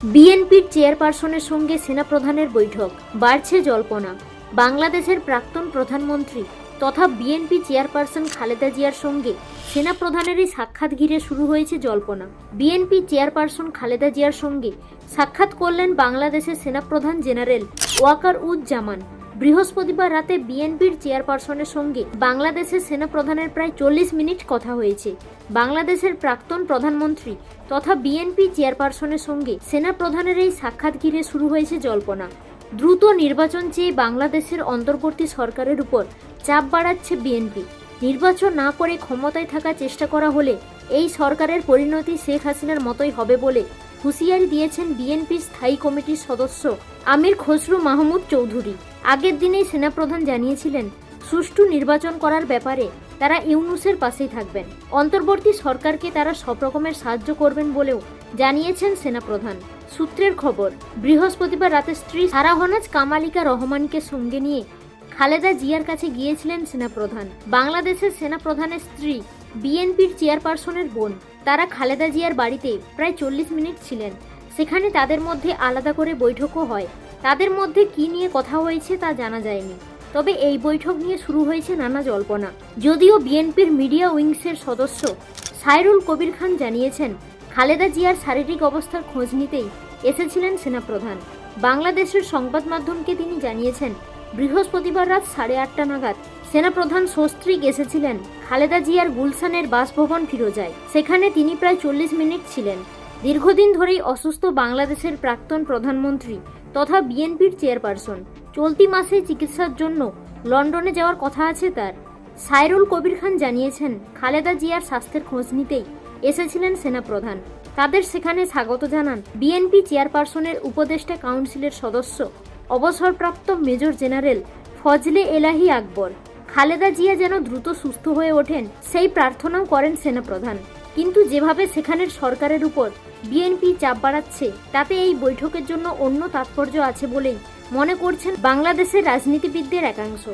বিএনপির চেয়ারপারসনের সঙ্গে সেনাপ্রধানের বৈঠক, বাড়ছে জল্পনা। বাংলাদেশের প্রাক্তন প্রধানমন্ত্রী তথা বিএনপি চেয়ারপারসন খালেদা জিয়ার সঙ্গে সেনাপ্রধানেরই সাক্ষাৎ ঘিরে শুরু হয়েছে জল্পনা। বিএনপি চেয়ারপারসন খালেদা জিয়ার সঙ্গে সাক্ষাৎ করলেন বাংলাদেশের সেনাপ্রধান জেনারেল ওয়াকার উজ্জামান বৃহস্পতিবার রাতে বিএনপির চেয়ারপারসনের সঙ্গে বাংলাদেশের সেনাপ্রধানের প্রায় চল্লিশ মিনিট কথা হয়েছে। বাংলাদেশের প্রাক্তন প্রধানমন্ত্রী তথা বিএনপি চেয়ারপারসনের সঙ্গে সেনাপ্রধানের এই সাক্ষাৎ ঘিরে শুরু হয়েছে জল্পনা। দ্রুত নির্বাচন চেয়ে বাংলাদেশের অন্তর্বর্তী সরকারের উপর চাপ বাড়াচ্ছে বিএনপি। নির্বাচন না করে ক্ষমতায় থাকার চেষ্টা করা হলে এই সরকারের পরিণতি শেখ হাসিনার মতোই হবে বলে হুঁশিয়ারি দিয়েছেন বিএনপির স্থায়ী কমিটির সদস্য আমির খসরু মাহমুদ চৌধুরী। আগের দিনেই সেনাপ্রধান জানিয়েছিলেন, সুষ্ঠু নির্বাচন করার ব্যাপারে তারা ইউনুসের পাশেই থাকবেন। অন্তর্বর্তী সরকারকে তারা সব রকমের সাহায্য করবেন বলেও জানিয়েছেন সেনাপ্রধান। সূত্রের খবর, বৃহস্পতিবার রাতে স্ত্রী সারাহনাজ কামালিকা রহমানকে সঙ্গে নিয়ে খালেদা জিয়ার কাছে গিয়েছিলেন সেনাপ্রধান। বাংলাদেশের সেনাপ্রধানের স্ত্রী, বিএনপির চেয়ারপারসনের বোন, তারা খালেদা জিয়ার বাড়িতে প্রায় চল্লিশ মিনিট ছিলেন। সেখানে তাদের মধ্যে আলাদা করে বৈঠকও হয়। তাদের মধ্যে কি নিয়ে কথা হয়েছে তা জানা যায়নি। তবে এই বৈঠক নিয়ে শুরু হয়েছে নানা জল্পনা। যদিও বিএনপির মিডিয়া উইংসের সদস্য সাইরুল কবির খান জানিয়েছেন, খালেদা জিয়ার শারীরিক অবস্থার খোঁজ নিতেই এসেছিলেন সেনাপ্রধান। বাংলাদেশের সংবাদ মাধ্যমকে তিনি জানিয়েছেন, বৃহস্পতিবার রাত সাড়ে আটটা নাগাদ সেনাপ্রধান সস্ত্রীক এসেছিলেন খালেদা জিয়ার গুলশানের বাসভবন ফিরোজায়। সেখানে তিনি প্রায় চল্লিশ মিনিট ছিলেন। দীর্ঘদিন ধরেই অসুস্থ বাংলাদেশের প্রাক্তন প্রধানমন্ত্রী তথা বিএনপির চেয়ারপারসন। চলতি মাসে চিকিৎসার জন্য লন্ডনে যাওয়ার কথা আছে তার। সাইরুল কবির খান জানিয়েছেন, খালেদা জিয়ার স্বাস্থ্যের খোঁজ নিতেই এসেছিলেন সেনাপ্রধান। তাদের সেখানে স্বাগত জানান বিএনপি চেয়ারপারসনের উপদেষ্টা কাউন্সিলের সদস্য, অবসরপ্রাপ্ত মেজর জেনারেল ফজলে এলাহি আকবর। খালেদা জিয়া যেন দ্রুত সুস্থ হয়ে ওঠেন, সেই প্রার্থনাও করেন সেনাপ্রধান। কিন্তু যেভাবে সেখানের সরকারের উপর বিএনপি চাপ বাড়াচ্ছে, তাতে এই বৈঠকের জন্য অন্য তাৎপর্য আছে বলেই মনে করছেন বাংলাদেশের রাজনীতিবিদদের একাংশ।